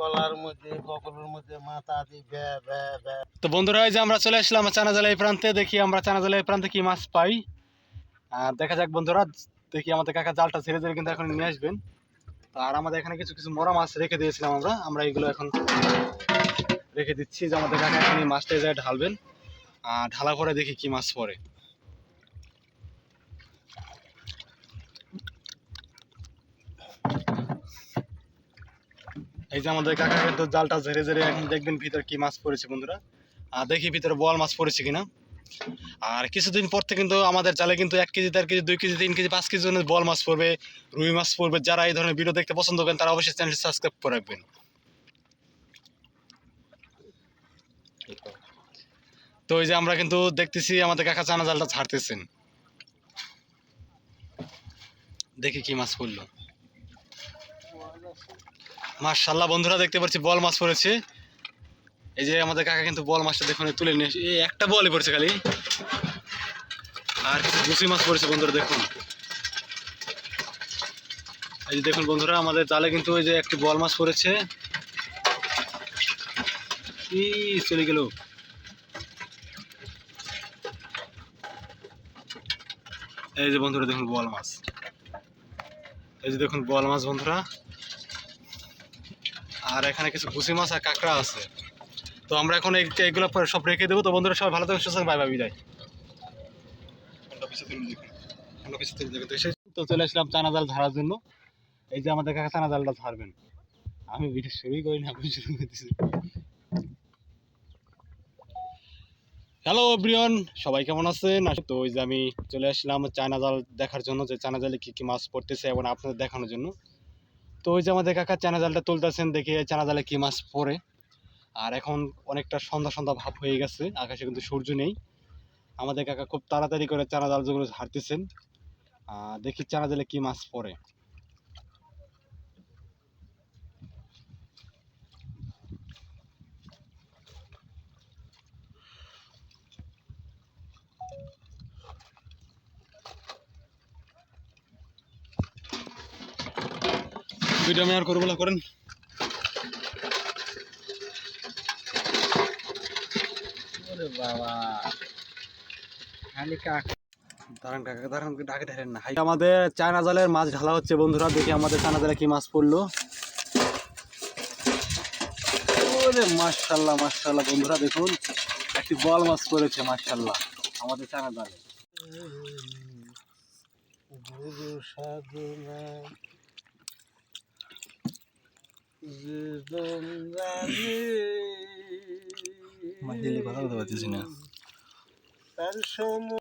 গলার মধ্যে মধ্যে, মাথা ব্যা তো বন্ধুরা, এই যে আমরা চলে আসলাম চানা জালের প্রান্তে, দেখি আমরা চানা জালের প্রান্তে কি মাছ পাই। আর দেখা যাক বন্ধুরা, দেখি আমাদের কাকা জালটা ছেড়ে ছেড়ে কিন্তু এখন নিয়ে আসবেন। আর আমাদের এখানে কিছু কিছু মরা মাছ রেখে দিয়েছিলাম আমরা। আমরা এগুলো এখন রেখে দিচ্ছি যে আমাদের কাকা এখন এই মাছটা এই জায়গায় ঢালবেন। আর ঢালা করে দেখি কি মাছ পড়ে। এই যে আমাদের কাকা কিন্তু জালটা ঝেড়ে ঝেড়ে এখন দেখবেন ভিতরে কি মাছ পড়েছে বন্ধুরা। আর দেখি ভিতরে বল মাছ পড়েছে কিনা। আর কিছুদিন পর থেকে কিন্তু আমাদের জালে কিন্তু এক কেজি, দেড় কেজি, দুই কেজি, তিন কেজি, পাঁচ কেজি বল মাছ পড়বে, রুই মাছ পড়বে। যারা এই ধরনের ভিডিও দেখতে পছন্দ করেন, তারা অবশ্যই চ্যানেলটি সাবস্ক্রাইব করে রাখবেন। তো এই যে আমরা কিন্তু দেখতেছি আমাদের কাকা চানা জালটা ছাড়তেছেন দেখি কি মাছ পড়ল। মাশাল্লাহ বন্ধুরা দেখতে পাচ্ছি বল মাছ পড়েছে। এই যে আমাদের কাকা কিন্তু বল মাছটা দেখুন তুলে নিয়ে এই একটা বলই পড়েছে খালি। আর কিছু গুছি মাছ পড়েছে বন্ধুরা, দেখুন। এই যে দেখুন বন্ধুরা, আমাদের জালে কিন্তু এই যে একটি বল মাছ পড়েছে। চলে গেল। এই যে বন্ধুরা, দেখুন বল মাছ। এই যে দেখুন বল মাছ বন্ধুরা। আর এখানে কিছু গুছি মাছ আর কাঁকড়া আছে। তো আমরা এখন এই এইগুলো সব রেখে দেবো। তো বন্ধুরা সবাই ভালো থাকবেন সুস্থ বাই বাই বিদায়। তো চলে আসলাম চানা জাল ধরার জন্য। এই যে আমাদের কাছে চানা জালটা ধরবেন। আমি ভিডিও শুরুই করি না আপনি শুরু করতেছি হ্যালো ব্রিয়ন সবাই কেমন আছেন? তো ওই যে আমি চলে আসলাম চায়না জাল দেখার জন্য যে চায়না জালে কী কী মাছ পড়তেছে এবং আপনাদের দেখানোর জন্য। তো ওই যে আমাদের কাকা চানা জালটা তুলতেছেন দেখে চানা জালে কি মাছ পড়ে। আর এখন অনেকটা সন্ধ্যা সন্ধ্যা ভাব হয়ে গেছে আকাশে কিন্তু সূর্য নেই। আমাদের কাকা খুব তাড়াতাড়ি করে চানা জাল যেগুলো হারতেছেন আহ, দেখি চানা জালে কি মাছ পড়ে। ভিডিও আমি আর করব না করেন ওরে বাবা খালি কাক দাঁড়ান কাকা দাঁড়ান ডাকে ধরেন না আমাদের চায়না জালের মাছ ঢালা হচ্ছে বন্ধুরা দেখি আমাদের চায়না জালে কি মাছ পড়ল ওরে মাশাল্লাহ মাশাল্লাহ বন্ধুরা দেখুন একটি বল মাছ পড়েছে মাশাল্লাহ আমাদের চায়না জালে গুরু সাধনা জীবন জানে মাছ দিলে কথা বলতে পারতেছি না তার সময়